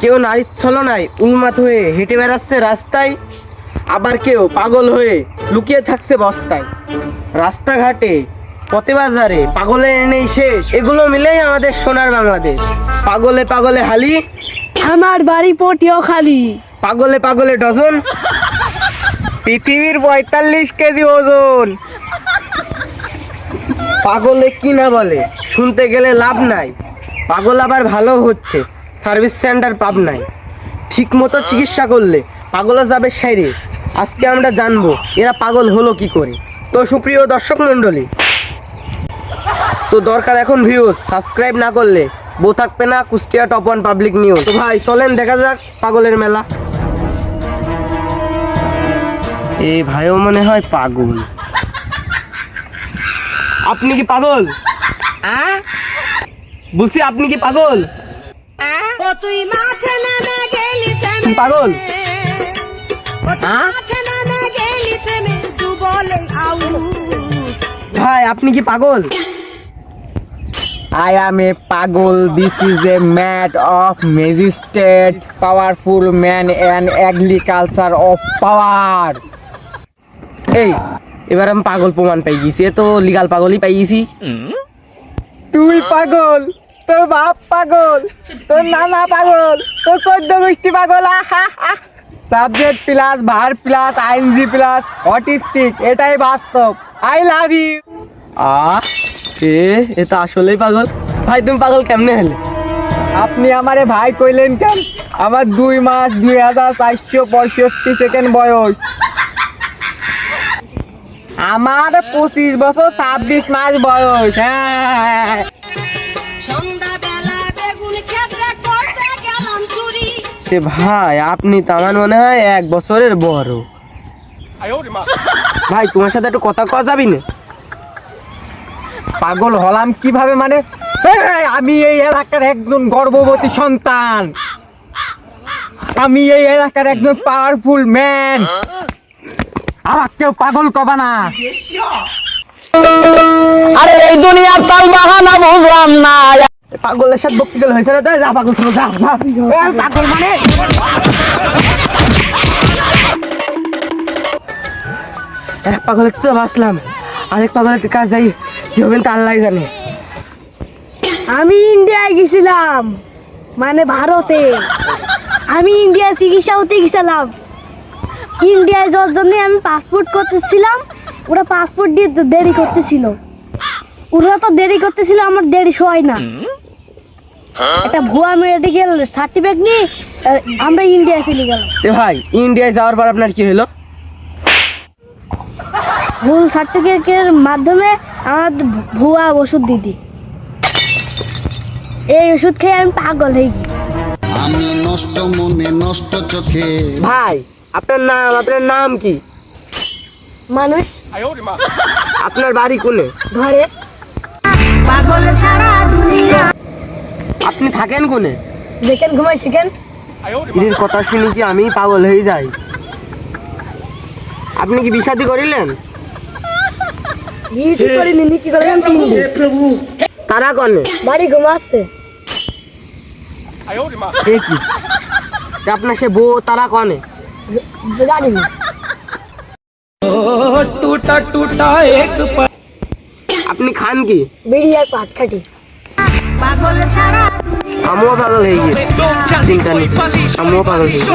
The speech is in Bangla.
কেউ নারীর ছলনায় উন্মাদ হয়ে হেঁটে বেড়াচ্ছে রাস্তায় আবার কেউ পাগল হয়ে লুকিয়ে থাকছে বস্তায়। রাস্তাঘাটে পথে বাজারে পাগলের নেই শেষ। এগুলো মিলেই আমাদের সোনার বাংলাদেশ। পাগলে পাগলে হালি আমার বাড়ি পটিও খালি। পাগলে পাগলে ডজন। পৃথিবীর পঁয়তাল্লিশ কেজি ওজন। পাগলে কি না বলে শুনতে গেলে লাভ নাই। পাগল আবার ভালো হচ্ছে। সার্ভিস সেন্টার পাব নাই। ঠিক মতো চিকিৎসা করলে পাগলও যাবে সাইরে আজকে আমরা জানব এরা পাগল হলো কি করে। তো সুপ্রিয় দর্শক মণ্ডলী তো দরকার এখন ভিউজ সাবস্ক্রাইব না করলে বউ থাকবে না Kushtia top one public news তো ভাই চলেন দেখা যাক পাগলের মেলা। এ ভাইও মনে হয় পাগল। আপনি কি পাগল? আ? বলছি আপনি কি পাগল? তুই মাঠে নেমে গেলি তুমি পাগল আ? মাঠে নেমে গেলি থেমে তু বলে আউ ভাই আপনি কি পাগল I am a pagal. This is a mat of magistrate, powerful man and agriculture of power. এই এবার আমি পাগল প্রমাণ পাই গেছি এ তো লিগাল পাগলই পাই গেছি তুই পাগল তোর বাপ পাগল তোর নানা পাগল তোর চোদ্দ গোষ্ঠী পাগল সাবজেক্ট প্লাস ভার প্লাস আইনজি প্লাস অটিস্টিক এটাই বাস্তব। আই লাভ ইউ আ এ এ তো আসলেই পাগল। ভাই তুমি পাগল কেমনে হলে? আপনি আমারে ভাই কইলেন কেন? আমার দুই মাস দুই হাজার চারশো পঁয়ষট্টি সেকেন্ড বয়স। আমার পঁচিশ বছর ছাব্বিশ মাস বয়স হ্যাঁ। এ ভাই আপনি তো আমার মনে হয় এক বছরের বড়। ভাই তোমার সাথে একটু কথা কওয়া যাবি না? পাগল হলাম কীভাবে মানে? আমি এই এলাকার একজন গর্ভবতী সন্তান। আমি এই এলাকার একজন পাওয়ারফুল ম্যান আমার কেউ পাগল কবা না। আরে এই দুনিয়ার তাল বাহানা বুঝলাম না। পাগলের সাথে বক্তি গেলে হয়েছে না তাই যা পাগল ছিল যা। পাগল মানে? এক পাগলের তো বাঁচলাম আরেক পাগলের কাজ যাই কি হবেন তা আল্লাহ জানে। আমি ইন্ডিয়ায় গেছিলাম মানে ভারতে। আমি ইন্ডিয়ায় চিকিৎসা হতে গেছিলাম। ইন্ডিয়ায় যাওয়ার জন্য আমি পাসপোর্ট করতেছিলাম ওরা পাসপোর্ট দিয়ে দেরি করতেছিল। ওরা তো দেরি করতেছিল আমার দেরি হয় না। একটা ভুয়া মেডিকেল সার্টিফিকেট নিয়ে আমরা ইন্ডিয়া চলে গেলাম। এ ভাই ইন্ডিয়ায় যাওয়ার পর আপনার কি হলো ভুল সার্টিফিকেটের মাধ্যমে আমার ভুয়া ওষুধ দিদি এই ওষুধ খেয়ে আমি পাগল হয়ে গেছি। আমি নষ্ট মনে নষ্ট চোখে। ভাই আপনার নাম আপনার নাম কি? মানুষ। আপনার বাড়ি কোনে? ঘরে। পাগল ছাড়া থাকেন কোনে? যেখান ঘুমাই সেখান এর কথা শুনি কি আমি পাগল হয়ে যাই? আপনি কি বিষাদি করিলেন? বিয়ে করিনি নি কি করলাম তিন দিন তারা কনে? বাড়ি ঘুমাচ্ছে। এ কি? আপনার সে বউ তারা কনে? জানি না। আপনি খান কি? বিড়ি আর পাট খাটি। পাগল ছাড়া আমিও পাগল হয়ে গিয়ে চিন্তা নেই আমিও পাগল হয়ে গেছি।